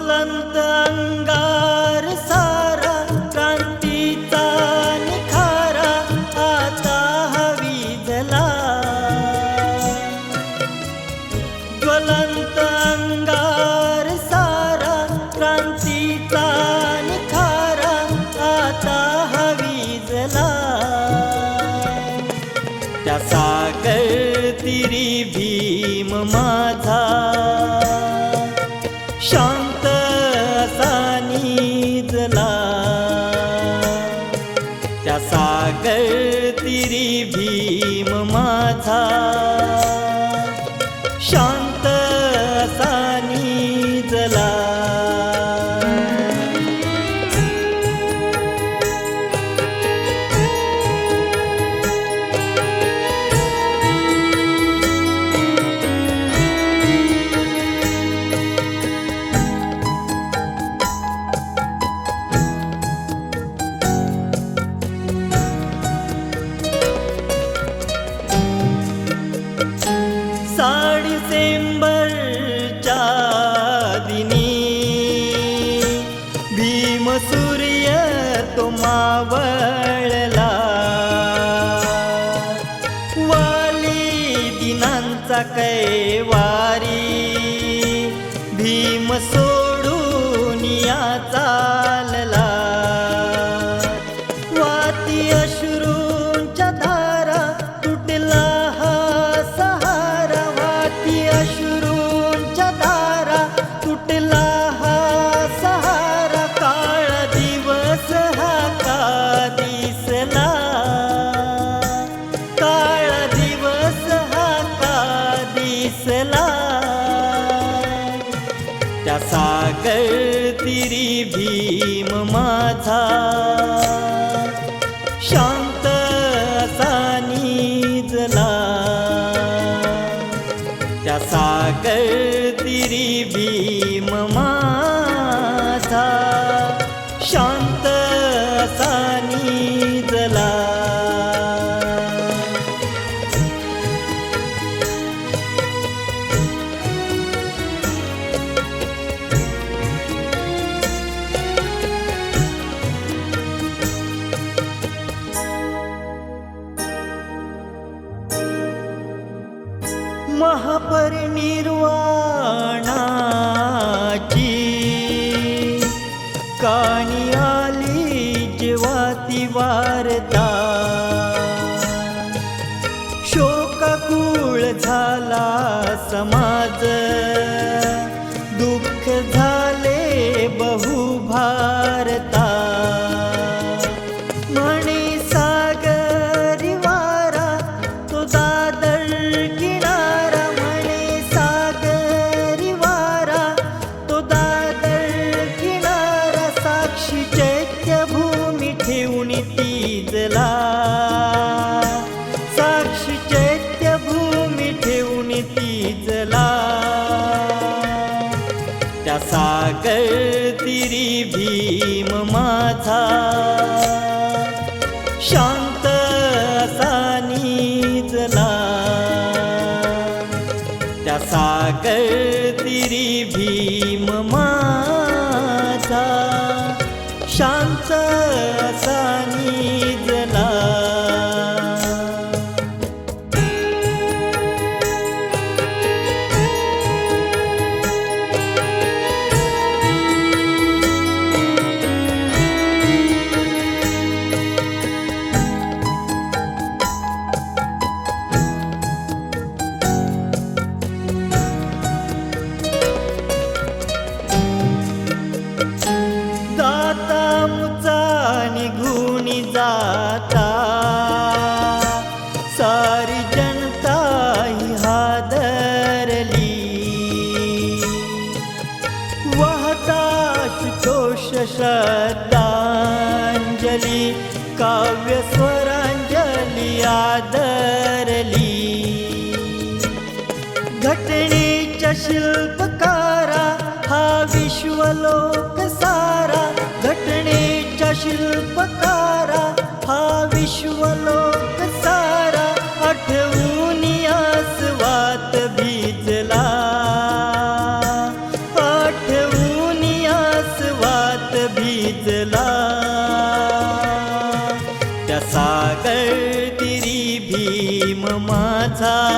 ज्वलंत अंगार सारा क्रांतीचा निखारा आता हवीजला ज्वलंत अंगार सारा क्रांतीचा निखारा आता हवीजला त्या सागर तिरी भीम माझा. शांत माझा डिसेंबरच्या दिनी भीम सूर्य तो मावळला वाली दिनांचा कैवारी भीम सोडून या चालला. वाती त्या सागर तिरी भीम माझा. शांत असा निजला. त्या सागर तिरी भीम माझा. शांत असा निजला. निर्वाणाची. काणी आली जेवाती वारता. शोकाकुळ झाला समाज. दुःख झाला साक्षी चैत्यभूमी ठेवून तीजला. साक्षी चैत्यभूमी ठेवून तीजला. त्या सागर तिरी भीम माझा. शांत असा निजला. त्या सागर तिरी भीम माझा शिल्पकारा हा विश्वलोक सारा. घटनेच्या शिल्पकारा हा विश्वलोक सारा. आठवून आसवात भिजला. आठवून आसवात भिजला. त्या सागर तिरी भीम माझा.